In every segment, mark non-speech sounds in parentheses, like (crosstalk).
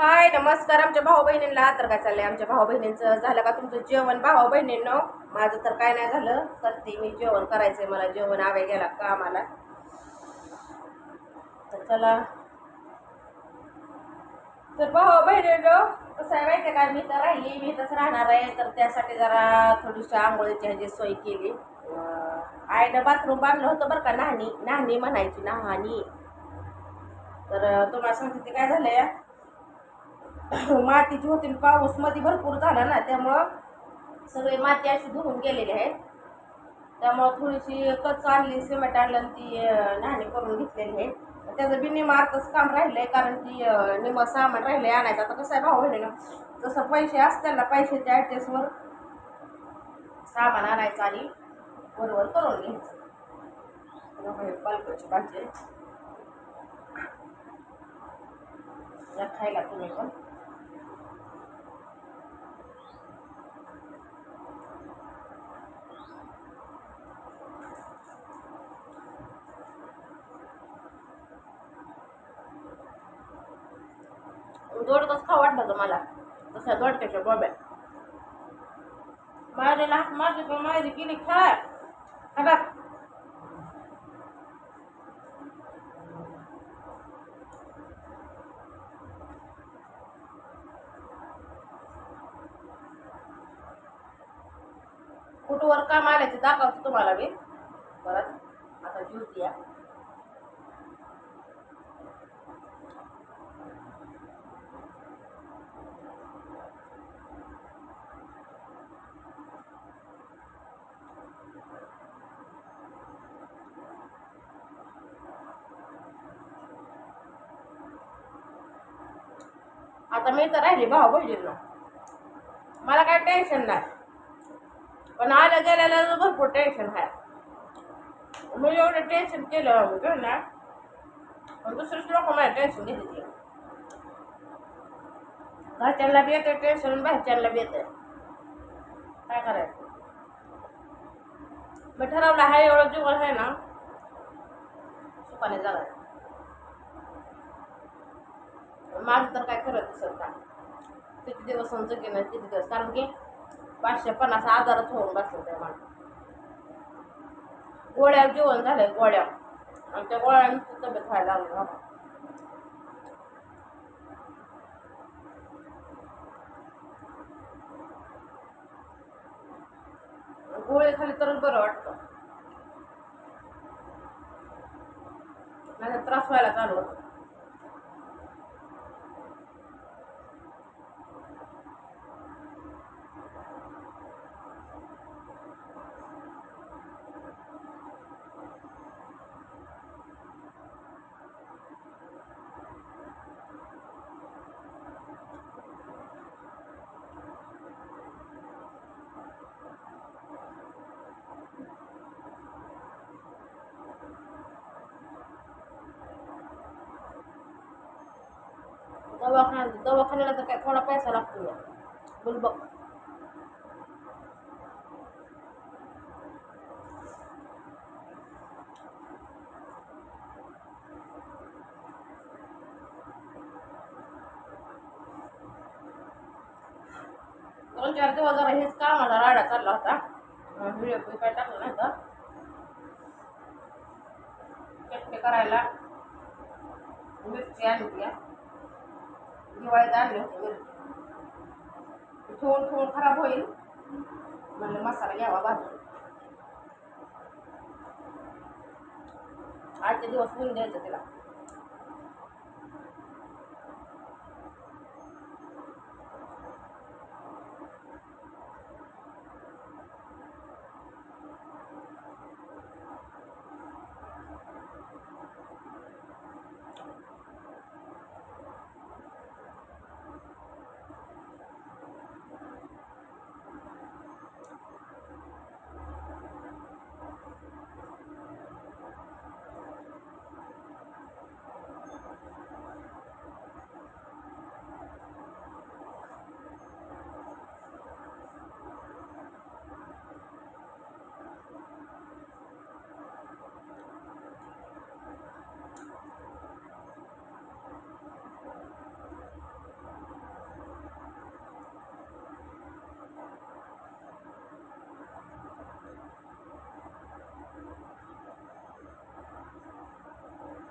हाय नमस्कार आमच्या भाऊ बहिणींना तर काय चाललंय आमच्या भाऊ बहिणींचं झालं का तुमचं जेवण भाऊ बहिणींनो माझं तर काय नाही झालं. करते मी जेवण करायचंय मला. जेवण आवे गेला कामाला. तर चला. तर भाऊ बहिणींनो कसं आहे माहिती का? मी तर राहिली मी तसं राहणार आहे. तर त्यासाठी जरा थोडीशी आंघोळीची ह्याची सोय केली. आहे आईनं बाथरूम बांधलं होतं बरं का नाहणी नाहणी म्हणायची नाहानी. तर तुम्हाला सांगते ते काय झालंय? (coughs) मातीची होती पाऊसमध्ये भरपूर झाला ना त्यामुळं सगळी माती अशी धुवून गेलेली आहे त्यामुळं थोडीशी कच आणली सिमेंट आणलं आणि ती नाणी न्हाणी करून घेतलेली आहे त्याचं बी निमार्तच काम राहिलंय कारण की निम सामान राहिलंय आणायचं. आता कसं आहे भाऊ ना जसं पैसे असतील ना पैशाच्या ॲड्रेसवर सामान आणायचं आणि बरोबर करून घ्यायचं. पालकाची भाजी खायला तुम्ही पण. दोडकच खाऊ वाटलं होतं मला. तसं दोडक्याच्या बॉब्या मायरीला हात मारली पण मायरी केली खाय हा कुठवर काम आल्याचे दाखवतो तुम्हाला मी. परत आता जीव या आता मी तर राहिली भाऊ बहिणींना. मला काय टेन्शन नाही. पण आल्या गेल्याला भरपूर टेन्शन आहे. मी एवढं टेन्शन केलं घेऊन ना पण दुसरेच लोक मला टेन्शन घेते घरच्यांना बी येते टेन्शन बाहेरच्यांना बी येते काय करायचं? मी ठरवलं आहे एवढं जीवन आहे ना सुखाने जगायचं माझं तर काय खरं दिसत नाही. किती दिवस जगेन किती दिवस? कारण की पाचशे पन्नास आजारच होऊन बसलं त्या मला गोळ्या जेवण झालंय गोळ्या. आणि त्या गोळ्यांची तब्येत व्हायला लागली बाबा गोळे खाली तरच बरं वाटतं. माझा त्रास व्हायला चालू होतो. दवाखान्यात दवाखान्याला तर काय थोडा पैसा लागतो बोल बघ. दोन चार दिवस जरा हेच का मला राडा चालला होता. व्हिडिओ काय टाकला नाही तर चटणी करायला. मिरची आणली. आहे. दिवाळीत आणलं होतं मिरची ठेवून ठेवून खराब होईल. म्हणलं मसाला घ्यावा भाजून आजचे दिवस होऊन द्यायचं तिला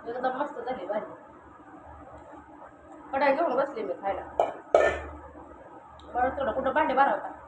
एकदम मस्त झाली भाजी. कढाई घेऊन बसली मी खायला. बरं थोडं कुठं भांडे भरवता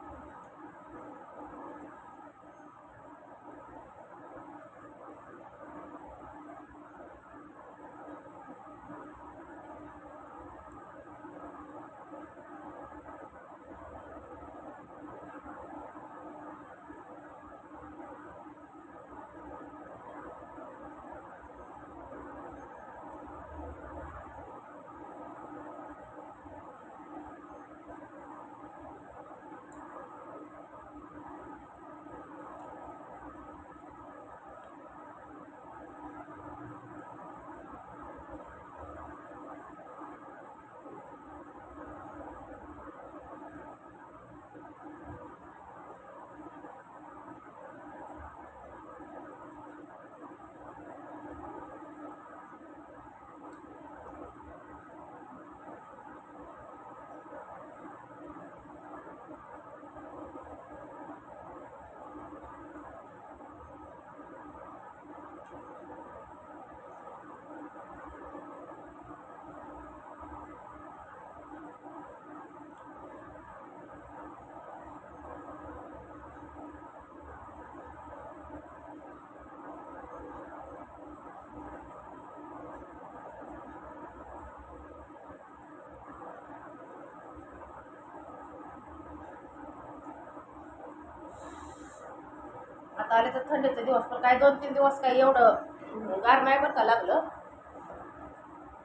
आता आले तर थंडीचे दिवस पण काय दोन तीन दिवस काय एवढं गार नाही बरं का लागलं.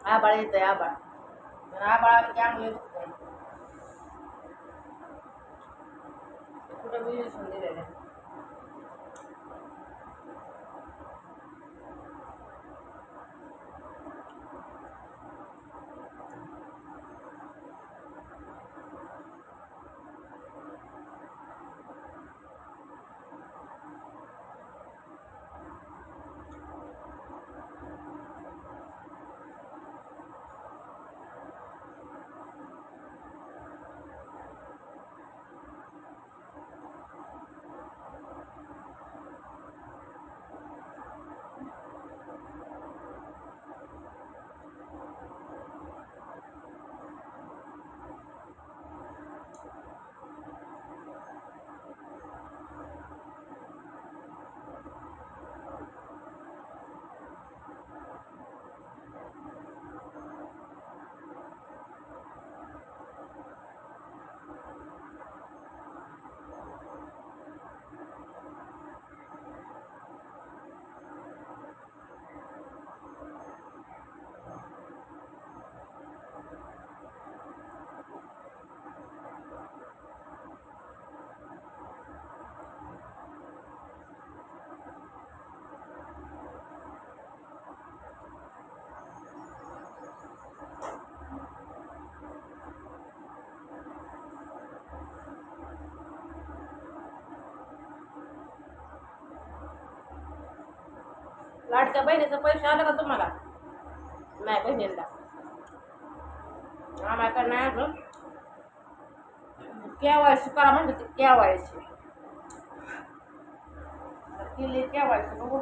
आबाळ येतंय आबाळ. आबाळ आलं की आंगले दुखत आहे कुठं बी होऊन दिलेलं आहे. लाडक्या बहिणीचं पैसे आलं का तुम्हाला? नाही बहिणीला. आम्हाला नाही अजून. केवायसी करा म्हणते ते केवायसी. केली केवायसी बघू.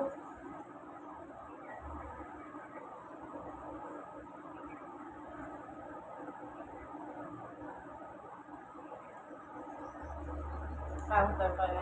काय होतं काय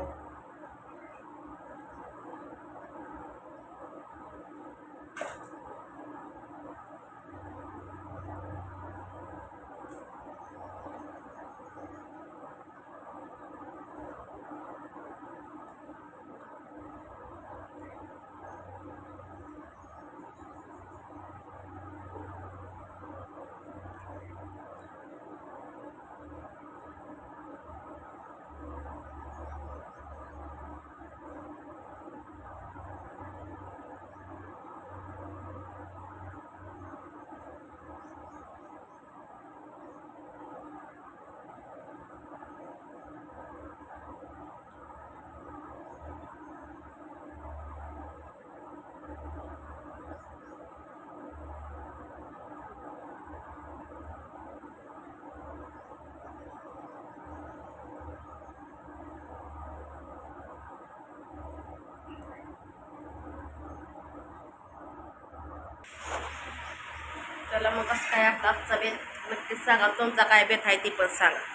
चला मग कसं काय आपला आजचा बेत? नक्कीच सांगा तुमचा काय बेत आहे ती पण सांगा.